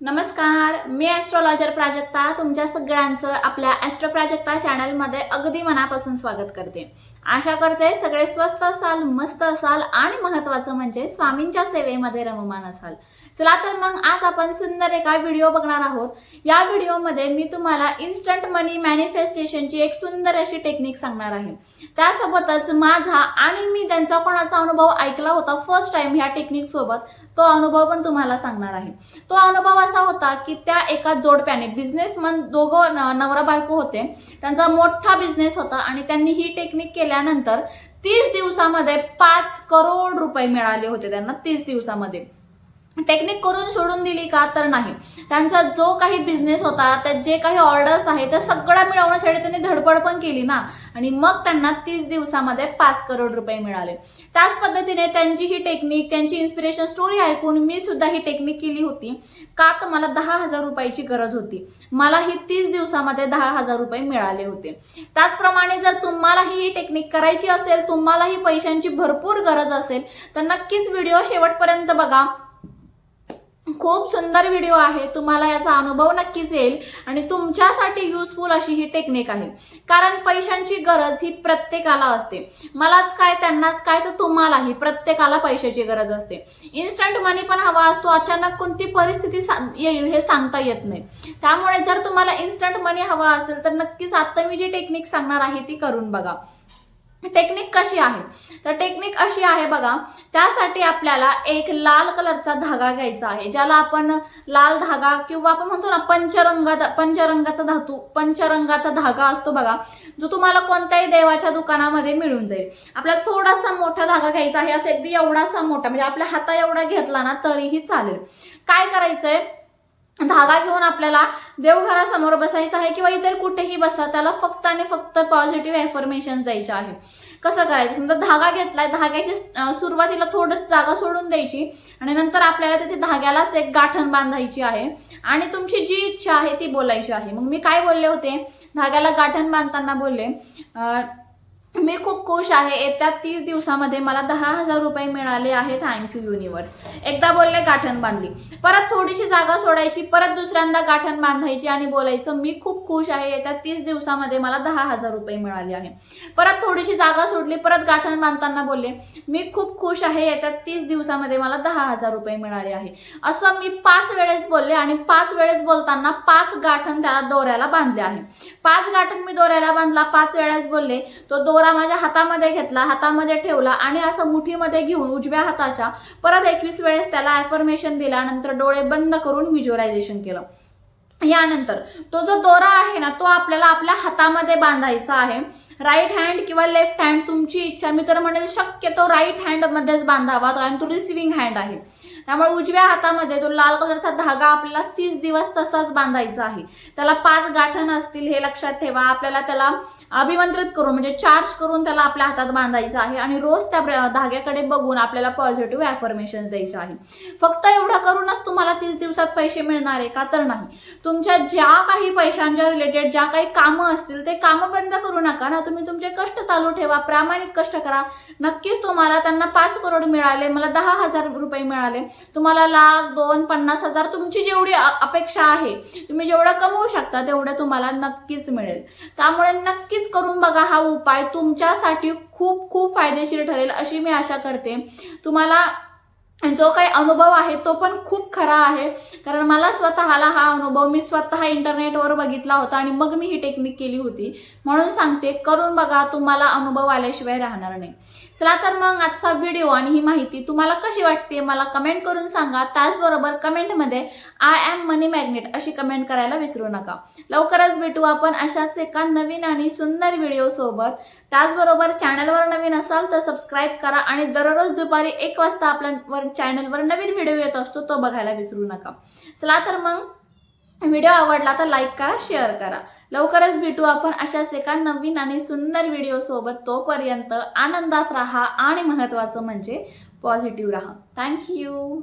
नमस्कार मी ॲस्ट्रॉलॉजर प्राजक्ता. तुमच्या सगळ्यांचं आपल्या ॲस्ट्रो प्राजक्ता चॅनलमध्ये अगदी मनापासून स्वागत करते. आशा करते सगळे स्वस्त असाल मस्त असाल आणि महत्त्वाचं म्हणजे स्वामींच्या सेवेमध्ये रममान असाल. चला तर मग आज आपण सुंदर एका व्हिडिओ बघणार आहोत. या व्हिडिओमध्ये मी तुम्हाला इन्स्टंट मनी मॅनिफेस्टेशनची एक सुंदर अशी टेक्निक सांगणार आहे. त्यासोबतच माझा आणि मी त्यांचा कोणाचा अनुभव ऐकला होता फर्स्ट टाइम ह्या टेक्निकसोबत तो अनुभव पण तुम्हाला सांगणार आहे. तो अनुभव असा होता की त्या एका जोडप्याने बिझनेसमन दोघं नवरा बायको होते. त्यांचा मोठा बिझनेस होता आणि त्यांनी ही टेक्निक केल्यानंतर तीस दिवसामध्ये पाच करोड रुपये मिळाले होते त्यांना तीस दिवसामध्ये. टेक्निक करून सोडून दिली का तर नाही. त्यांचा जो काही बिझनेस होता त्यात जे काही ऑर्डर्स आहे त्या सगळ्या मिळवण्यासाठी त्यांनी धडपड पण केली ना. आणि मग त्यांना तीस दिवसामध्ये पाच करोड रुपये मिळाले. त्याच पद्धतीने त्यांची ही टेक्निक त्यांची इन्स्पिरेशन स्टोरी ऐकून मी सुद्धा ही टेक्निक केली होती. का तर मला दहा हजार रुपयाची गरज होती. मला ही तीस दिवसामध्ये दहा हजार रुपये मिळाले होते. त्याचप्रमाणे जर तुम्हालाही ही टेक्निक करायची असेल तुम्हालाही पैशांची भरपूर गरज असेल तर नक्कीच व्हिडिओ शेवटपर्यंत बघा. खूप सुंदर व्हिडिओ आहे. तुम्हाला याचा अनुभव नक्कीच येईल आणि तुमच्यासाठी युजफुल अशी ही टेक्निक आहे. कारण पैशांची गरज ही प्रत्येकाला असते. मलाच काय त्यांनाच काय तर तुम्हालाही प्रत्येकाला पैशाची गरज असते. इन्स्टंट मनी पण हवा असतो. अचानक कोणती परिस्थिती येईल हे सांगता येत नाही. त्यामुळे जर तुम्हाला इन्स्टंट मनी हवा असेल तर नक्कीच आता मी जी टेक्निक सांगणार आहे ती करून बघा. टेक्निक कशी आहे? तर टेक्निक अशी आहे बघा त्यासाठी आपल्याला एक लाल कलरचा धागा घ्यायचा आहे ज्याला आपण लाल धागा किंवा आपण म्हणतो ना पंचरंगाचा पंचरंगाचा धातू पंचरंगाचा धागा असतो बघा जो तुम्हाला कोणत्याही देवाच्या दुकानामध्ये मिळून जाईल. आपल्याला थोडासा मोठा धागा घ्यायचा आहे असं अगदी एवढासा मोठा म्हणजे आपल्या हाता एवढा घेतला ना तरीही चालेल. काय करायचंय? धागा घेऊन आपल्याला देवघरासमोर बसायचं आहे किंवा इतर कुठेही बसा त्याला फक्त आणि फक्त पॉझिटिव्ह एफर्मेशन द्यायचे आहे. कसं करायचं? समजा धागा घेतलाय धाग्याची सुरुवातीला थोडस जागा सोडून द्यायची आणि नंतर आपल्याला तिथे धाग्यालाच एक गाठण बांधायची आहे आणि तुमची जी इच्छा आहे ती बोलायची आहे. मग मी काय बोलले होते? धाग्याला गाठण बांधताना बोलले अं, म्हणजे खूप खुश आहे. येत्या तीस दिवसामध्ये मला दहा हजार रुपये मिळाले आहे थँक्यू युनिवर्स एकदा बोलले गाठण बांधली. परत थोडीशी जागा सोडायची परत दुसऱ्यांदा गाठण बांधायची आणि बोलायचं मी खूप खुश आहे. येत्या तीस दिवसामध्ये मला दहा हजार रुपये मिळाले आहे परत थोडीशी जागा सोडली परत गाठण बांधताना बोलले मी खूप खुश आहे. येत्या तीस दिवसामध्ये मला दहा हजार रुपये मिळाले आहे असं मी पाच वेळेस बोलले आणि पाच वेळेस बोलताना पाच गाठण त्याला दोऱ्याला बांधले आहे. पाच गाठण मी दोऱ्याला बांधला पाच वेळेस बोलले तो दोरा माझ्या हातामध्ये घेतला हातामध्ये ठेवला आणि असं मुठीमध्ये घेऊन उजव्या हाताच्या परत एकवीस वेळेस त्याला ॲफर्मेशन दिल्यानंतर डोळे बंद करून व्हिज्युअलायझेशन केलं. यानंतर तो जो दोरा आहे ना तो आपल्याला आपल्या हातामध्ये बांधायचा आहे. राईट हँड किंवा लेफ्ट हँड तुमची इच्छा. मी तर म्हणेल शक्यतो राईट हँड मध्येच बांधावा कारण तो रिसिव्हिंग हँड आहे. त्यामुळे उजव्या हातामध्ये तो लाल कलरचा धागा आपल्याला तीस दिवस तसाच बांधायचा आहे. त्याला पाच गाठण असतील हे लक्षात ठेवा. आपल्याला त्याला अभिमंत्रित करून म्हणजे चार्ज करून त्याला आपल्या हातात बांधायचं आहे आणि रोज त्या ब्र- धाग्याकडे बघून आपल्याला पॉझिटिव्ह ॲफर्मेशन द्यायचे आहे. फक्त एवढं करूनच तुम्हाला तीस दिवसात पैसे मिळणार आहे का तर नाही. तुमच्या ज्या काही पैशांच्या रिलेटेड ज्या काही कामं असतील ते कामं बंद करू नका ना. तुम्ही तुमचे कष्ट चालू ठेवा प्रामाणिक कष्ट करा. नक्कीच तुम्हाला त्यांना पाच करोड मिळाले मला दहा हजार रुपये मिळाले. तुम्हाला लाख दोन पन्नास हजार तुमची जेवढी अपेक्षा आहे तुम्ही जेवढं कमवू शकता तेवढं तुम्हाला नक्कीच मिळेल. त्यामुळे नक्कीच करून बघा हा उपाय तुमच्यासाठी खूप खूप फायदेशीर ठरेल अशी मी आशा करते. तुम्हाला जो काही अनुभव आहे तो पण खूप खरा आहे. कारण मला स्वतःला हा अनुभव मी स्वतः इंटरनेटवर बघितला होता आणि मग मी ही टेक्निक केली होती. म्हणून सांगते करून बघा तुम्हाला अनुभव आल्याशिवाय राहणार नाही. चला तर मग आजचा व्हिडिओ आणि ही माहिती तुम्हाला कशी वाटते मला कमेंट करून सांगा. त्याचबरोबर कमेंटमध्ये आय एम मनी मॅग्नेट अशी कमेंट करायला विसरू नका. लवकरच भेटू आपण अशाच एका नवीन आणि सुंदर व्हिडिओसोबत त्याचबरोबर चॅनलवर नवीन असाल तर सबस्क्राईब करा आणि दररोज दुपारी एक वाजता आपल्या चॅनलवर नवीन व्हिडिओ येत असतो तो बघायला विसरू नका. चला तर मग व्हिडिओ आवडला तर लाईक करा शेअर करा. लवकरच भेटू आपण अशाच एका नवीन आणि सुंदर व्हिडिओ सोबत. तोपर्यंत आनंदात राहा आणि महत्त्वाचं म्हणजे पॉझिटिव्ह राहा. थँक्यू